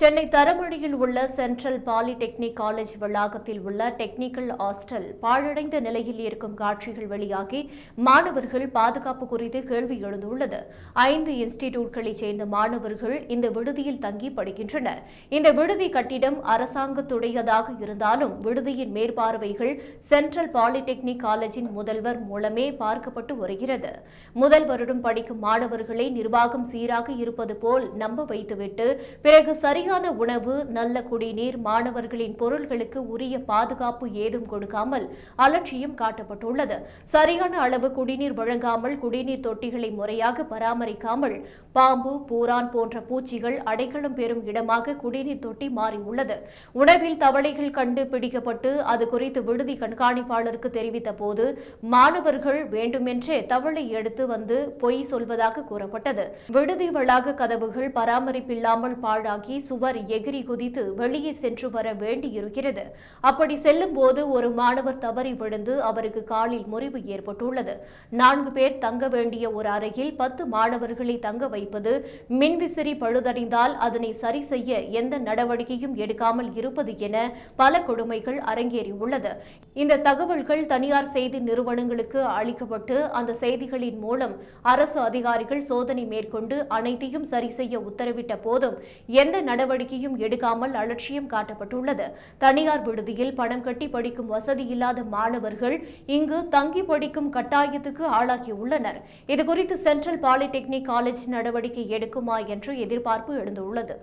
சென்னை தரமொழியில் உள்ள central polytechnic college வளாகத்தில் உள்ள டெக்னிக்கல் ஹாஸ்டல் பாழடைந்த நிலையில் இருக்கும் காட்சிகள் வெளியாகி மாணவர்கள் பாதுகாப்பு குறித்து கேள்வி எழுந்துள்ளது. ஐந்து இன்ஸ்டிடியூட்களைச் சேர்ந்த மாணவர்கள் இந்த விடுதியில் தங்கி படிக்கின்றனர். இந்த விடுதி கட்டிடம் அரசாங்கத்துடையதாக இருந்தாலும் விடுதியின் மேற்பார்வைகள் சென்ட்ரல் பாலிடெக்னிக் காலேஜின் முதல்வர் மூலமே பார்க்கப்பட்டு வருகிறது. முதல் வருடம் படிக்கும் மாணவர்களை நிர்வாகம் சீராக இருப்பது போல் நம்ப வைத்துவிட்டு பிறகு சரியான உணவு நல்ல குடிநீர் மாணவர்களின் பொருள்களுக்கு உரிய பாதுகாப்பு ஏதும் கொடுக்காமல் அலட்சியம் காட்டப்பட்டுள்ளது. சரியான அளவு குடிநீர் வழங்காமல் குடிநீர் தொட்டிகளை முறையாக பராமரிக்காமல் பாம்பு பூரான் போன்ற பூச்சிகள் அடைக்கலம் பெறும் இடமாக குடிநீர் தொட்டி மாறியுள்ளது. உணவில் தவளைகள் கண்டு பிடிக்கப்பட்டு அது குறித்து விடுதி கண்காணிப்பாளருக்கு தெரிவித்த போது மாணவர்கள் வேண்டுமென்றே தவளை எடுத்து வந்து பொய் சொல்வதாக கூறப்பட்டது. விடுதி வளாக கதவுகள் பராமரிப்பில்லாமல் பாழாகி சுவர் எகிரி குதித்து வெளியே சென்று வர வேண்டியிருக்கிறது. அப்படி செல்லும் போது ஒரு மாணவர் தவறி விழுந்து அவருக்கு காலில் முறிவு ஏற்பட்டுள்ளது. நான்கு பேர் தங்க வேண்டிய ஒரு அறையில் பத்து மாணவர்களை தங்க வைப்பது மின்விசிறி பழுதடைந்தால் அதனை சரி செய்ய எந்த நடவடிக்கையும் எடுக்காமல் இருப்பது என பல கொடுமைகள் அரங்கேறியுள்ளது. இந்த தகவல்கள் தனியார் செய்தி நிறுவனங்களுக்கு அளிக்கப்பட்டு அந்த செய்திகளின் மூலம் அரசு அதிகாரிகள் சோதனை மேற்கொண்டு அனைத்தையும் சரி செய்ய உத்தரவிட்ட போதும் எந்த நடவடிக்கையும் எடுக்காமல் அலட்சியம் காட்டப்பட்டுள்ளது. தனியார் விடுதியில் பணம் கட்டி படிக்கும் வசதி இல்லாத மாணவர்கள் இங்கு தங்கி படிக்கும் கட்டாயத்துக்கு ஆளாகியுள்ளனர் இதுகுறித்து சென்ட்ரல் பாலிடெக்னிக் காலேஜ் நடவடிக்கை எடுக்குமா என்று எதிர்பார்ப்பு எழுந்துள்ளது.